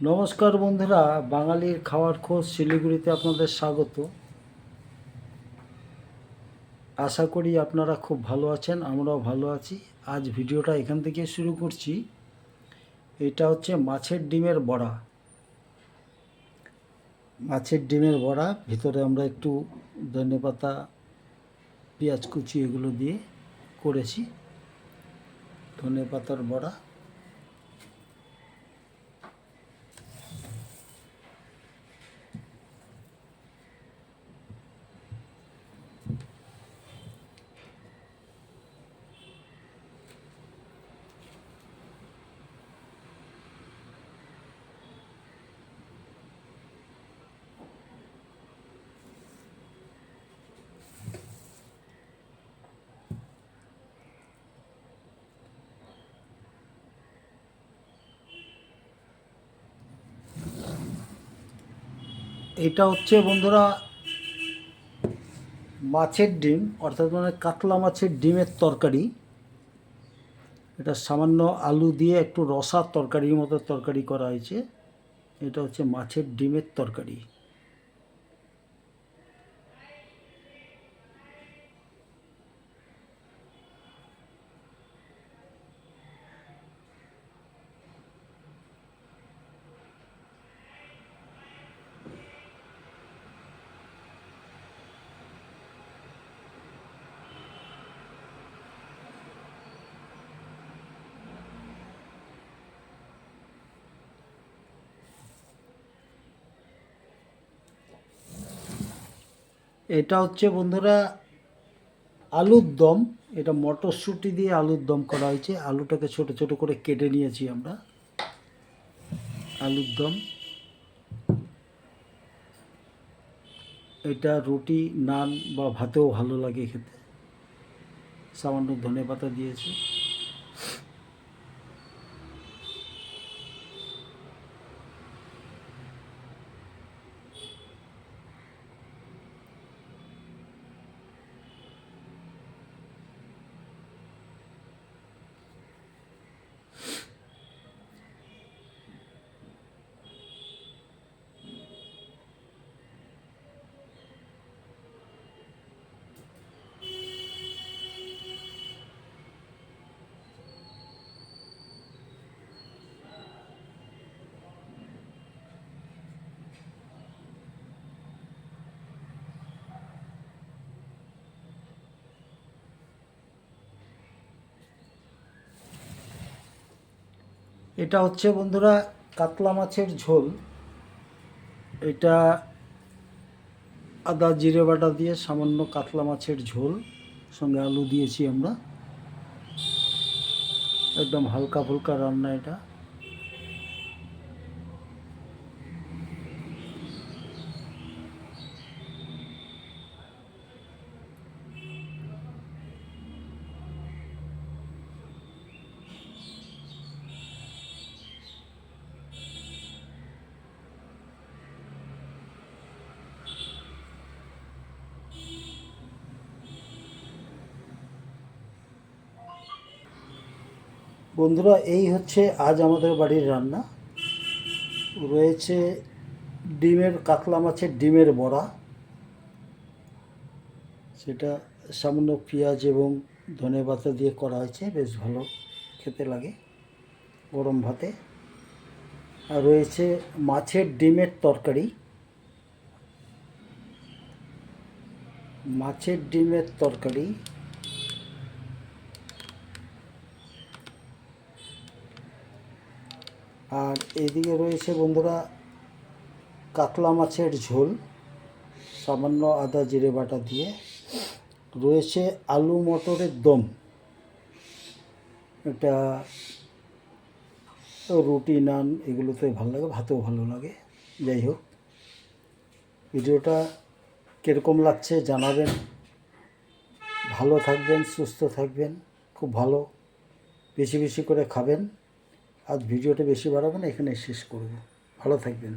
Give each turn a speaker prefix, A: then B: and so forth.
A: নমস্কার বন্ধুরা, বাঙালির খাওয়ার খোঁজ শিলিগুড়িতে আপনাদের স্বাগত। আশা করি আপনারা খুব ভালো আছেন, আমরাও ভালো আছি। আজ ভিডিওটা এখান থেকে শুরু করছি। এটা হচ্ছে মাছের ডিমের বড়া। মাছের ডিমের বড়া, ভিতরে আমরা একটু ধনেপাতা পেঁয়াজ কুচি এগুলো দিয়ে করেছি। ধনে পাতার বড়া। এটা হচ্ছে বন্ধুরা মাছের ডিম, অর্থাৎ মানে কাতলা মাছের ডিমের তরকারি। এটা সামান্য আলু দিয়ে একটু রসা তরকারির মতো তরকারি করা হয়েছে। এটা হচ্ছে মাছের ডিমের তরকারি। এটা হচ্ছে বন্ধুরা আলুর দম। এটা মটরশুঁটি দিয়ে আলুর দম করা হয়েছে। আলুটাকে ছোট ছোট করে কেটে নিয়েছি আমরা। আলুর দম। এটা রুটি, নান বা ভাতেও ভালো লাগে খেতে। সামান্য ধনে পাতা দিয়েছি। এটা হচ্ছে বন্ধুরা কাতলা মাছের ঝোল। এটা আদা জিরে বাটা দিয়ে সামান্য কাতলা মাছের ঝোল। সঙ্গে আলু দিয়েছি আমরা। একদম হালকা ফুলকা রান্না এটা। বন্ধুরা, এই হচ্ছে আজ আমাদের বাড়ির রান্না। রয়েছে ডিমের, কাতলা মাছের ডিমের বড়া। সেটা সামান্য পেঁয়াজ এবং ধনে পাতা দিয়ে করা হয়েছে, বেশ ভালো খেতে লাগে গরম ভাতে। আর রয়েছে মাছের ডিমের তরকারি। মাছের ডিমের তরকারি আর এদিকে রয়েছে বন্ধুরা, কাতলা মাছের ঝোল, সামান্য আদা জিরে বাটা দিয়ে। রয়েছে আলু মটরের দম এটা রুটি নান, এগুলোতে ভালো লাগে, ভাতেও ভালো লাগে। যাই হোক, ভিডিওটা কীরকম লাগছে জানাবেন। ভালো থাকবেন, সুস্থ থাকবেন, খুব ভালো, বেশি বেশি করে খাবেন। আজ ভিডিওটা বেশি বাড়াবো না এখানে শেষ করব। ভালো থাকবেন।